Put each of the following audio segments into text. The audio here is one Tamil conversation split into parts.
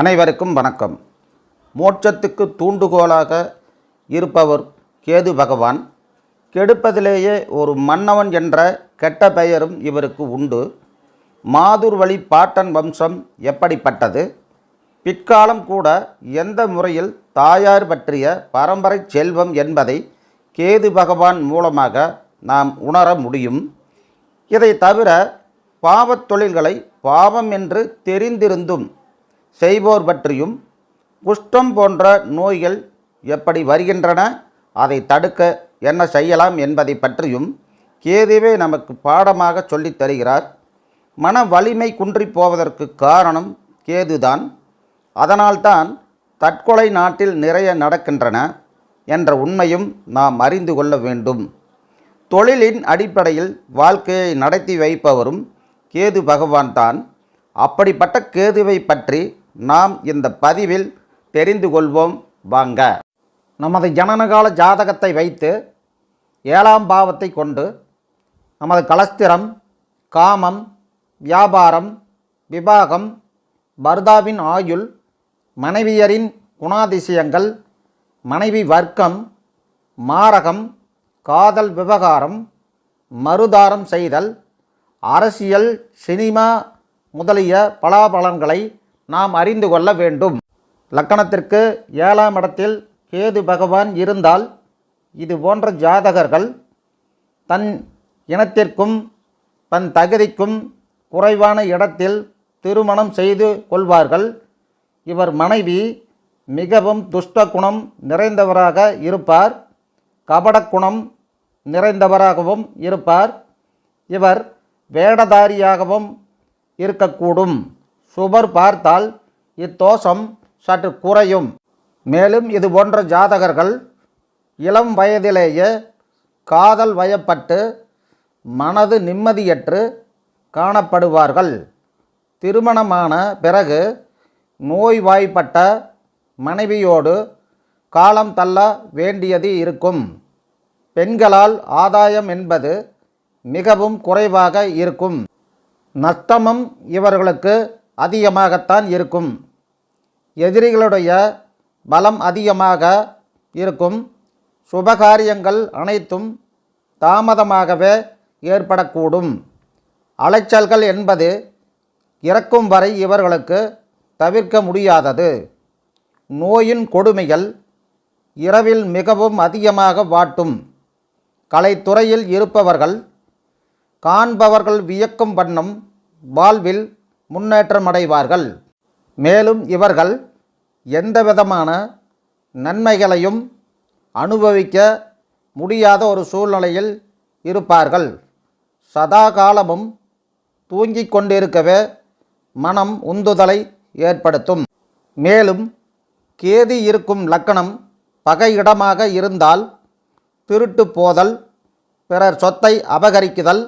அனைவருக்கும் வணக்கம். மோட்சத்துக்கு தூண்டுகோலாக இருப்பவர் கேது பகவான். கெடுப்பதிலேயே ஒரு மன்னவன் என்ற கெட்ட பெயரும் இவருக்கு உண்டு. மாதுர்வழி பாட்டன் வம்சம் எப்படிப்பட்டது? பிற்காலம் கூட எந்த முறையில் தாயார் பற்றிய பரம்பரை செல்வம் என்பதை கேது பகவான் மூலமாக நாம் உணர முடியும். இதை தவிர பாவத் தொழில்களை பாவம் என்று தெரிந்திருந்தும் செய்வோர் பற்றியும் குஷ்டம் போன்ற நோய்கள் எப்படி வருகின்றன அதை தடுக்க என்ன செய்யலாம் என்பதை பற்றியும் கேதுவே நமக்கு பாடமாக சொல்லித் தருகிறார். மன வலிமை குன்றி போவதற்கு காரணம் கேதுதான். அதனால்தான் தற்கொலை நாட்டில் நிறைய நடக்கின்றன என்ற உண்மையும் நாம் அறிந்து கொள்ள வேண்டும். தொழிலின் அடிப்படையில் வாழ்க்கையை நடத்தி வைப்பவரும் கேது பகவான் தான் அப்படிப்பட்ட கேதுவை பற்றி நாம் இந்த பதிவில் தெரிந்து கொள்வோம். வாங்க. நமது ஜனனகால ஜாதகத்தை வைத்து ஏழாம் பாவத்தை கொண்டு நமது கலஸ்திரம் காமம் வியாபாரம் விவாகம் பர்தாவின் ஆயுள் மனைவியரின் குணாதிசயங்கள் மனைவி வர்க்கம் மாரகம் காதல் விவகாரம் மறுதாரம் செய்தல் அரசியல் சினிமா முதலிய பலாபலன்களை நாம் அறிந்து கொள்ள வேண்டும். லக்கணத்திற்கு ஏழாம் இடத்தில் கேது பகவான் இருந்தால் இது போன்ற ஜாதகர்கள் தன் இனத்திற்கும் தன் தகுதிக்கும் குறைவான இடத்தில் திருமணம் செய்து கொள்வார்கள். இவர் மனைவி மிகவும் துஷ்ட குணம் நிறைந்தவராக இருப்பார். கபடக்குணம் நிறைந்தவராகவும் இருப்பார். இவர் வேடதாரியாகவும் இருக்கக்கூடும். சுபர் பார்த்தால் இத்தோஷம் சற்று குறையும். மேலும் இது போன்ற ஜாதகர்கள் இளம் வயதிலேயே காதல் வயப்பட்டு மனது நிம்மதியற்று காணப்படுவார்கள். திருமணமான பிறகு நோய்வாய்ப்பட்ட மனைவியோடு காலம் தள்ள வேண்டியது இருக்கும். பெண்களால் ஆதாயம் என்பது மிகவும் குறைவாக இருக்கும். நஷ்டமும் இவர்களுக்கு அதிகமாகத்தான் இருக்கும். எதிரிகளுடைய பலம் அதிகமாக இருக்கும். சுபகாரியங்கள் அனைத்தும் தாமதமாகவே ஏற்படக்கூடும். அலைச்சல்கள் என்பது இறக்கும் வரை இவர்களுக்கு தவிர்க்க முடியாதது. நோயின் கொடுமைகள் இரவில் மிகவும் அதிகமாக வாட்டும். கலைத்துறையில் இருப்பவர்கள் காண்பவர்கள் வியக்கும் வண்ணம் வாழ்வில் முன்னேற்றமடைவார்கள் மேலும் இவர்கள் எந்தவிதமான நன்மைகளையும் அனுபவிக்க முடியாத ஒரு சூழ்நிலையில் இருப்பார்கள். சதா காலமும் தூங்கிக் கொண்டிருக்கவே மனம் உந்துதலை ஏற்படுத்தும். மேலும் கேதி இருக்கும் லக்கணம் பகையிடமாக இருந்தால் திருட்டு போதல் பிறர் சொத்தை அபகரிக்குதல்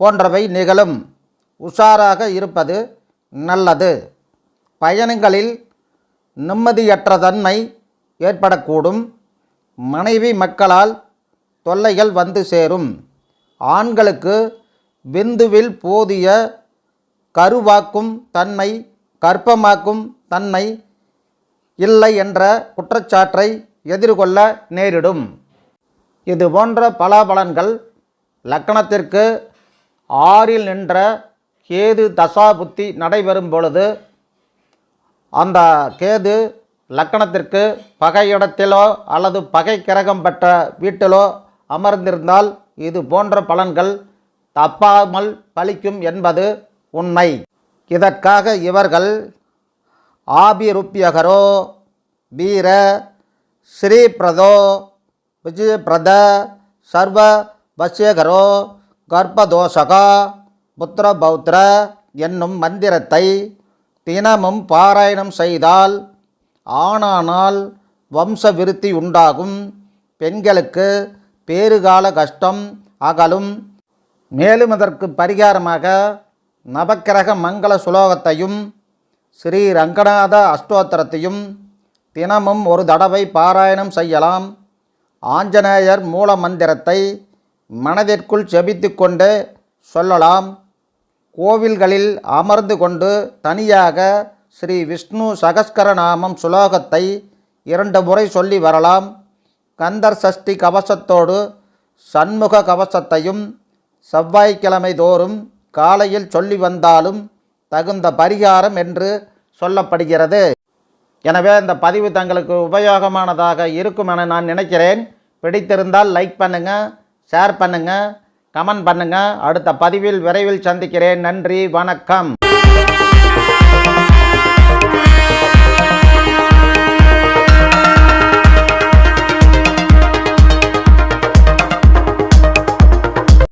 போன்றவை நிகழும். உஷாராக இருப்பது நல்லது. பயணங்களில் நிம்மதியற்ற தன்மை ஏற்படக்கூடும். மனைவி மக்களால் தொல்லைகள் வந்து சேரும். ஆண்களுக்கு விந்துவில் போதிய கருவாக்கும் தன்மை கர்ப்பமாக்கும் தன்மை இல்லை என்ற குற்றச்சாட்டை எதிர்கொள்ள நேரிடும். இது போன்ற பலாபலன்கள் லக்கணத்திற்கு ஆறில் நின்ற கேது தசாபுத்தி நடைபெறும் பொழுது அந்த கேது லக்கணத்திற்கு பகை இடத்திலோ அல்லது பகை கிரகம் பெற்ற வீட்டிலோ அமர்ந்திருந்தால் இது போன்ற பலன்கள் தப்பாமல் பலிக்கும் என்பது உண்மை. இதற்காக இவர்கள் ஆபிருப்பியகரோ வீர ஸ்ரீபிரதோ விஜயபிரத சர்வ வசியகரோ கர்ப்பதோஷகா புத்திர பௌத்திர என்னும் மந்திரத்தை தினமும் பாராயணம் செய்தால் ஆணானால் வம்ச விருத்தி உண்டாகும். பெண்களுக்கு பேறுகால கஷ்டம் அகலும். மேலும் அதற்கு பரிகாரமாக நவக்கிரக மங்கள சுலோகத்தையும் ஸ்ரீ ரங்கநாத அஷ்டோத்திரத்தையும் தினமும் ஒரு தடவை பாராயணம் செய்யலாம். ஆஞ்சநேயர் மூல மந்திரத்தை மனதிற்குள் செபித்து கொண்டு சொல்லலாம். கோவில்களில் அமர்ந்து கொண்டு தனியாக ஸ்ரீ விஷ்ணு சகஸ்கரநாமம் சுலோகத்தை இரண்டு முறை சொல்லி வரலாம். கந்தர் சஷ்டி கவசத்தோடு சண்முக கவசத்தையும் செவ்வாய்க்கிழமை தோறும் காலையில் சொல்லி வந்தாலும் தகுந்த பரிகாரம் என்று சொல்லப்படுகிறது. எனவே இந்த பதிவு தங்களுக்கு உபயோகமானதாக இருக்கும் என நான் நினைக்கிறேன். பிடித்திருந்தால் லைக் பண்ணுங்கள் ஷேர் பண்ணுங்கள் கமெண்ட் பண்ணுங்கள் அடுத்த பதிவில் விரைவில் சந்திக்கிறேன். நன்றி வணக்கம்.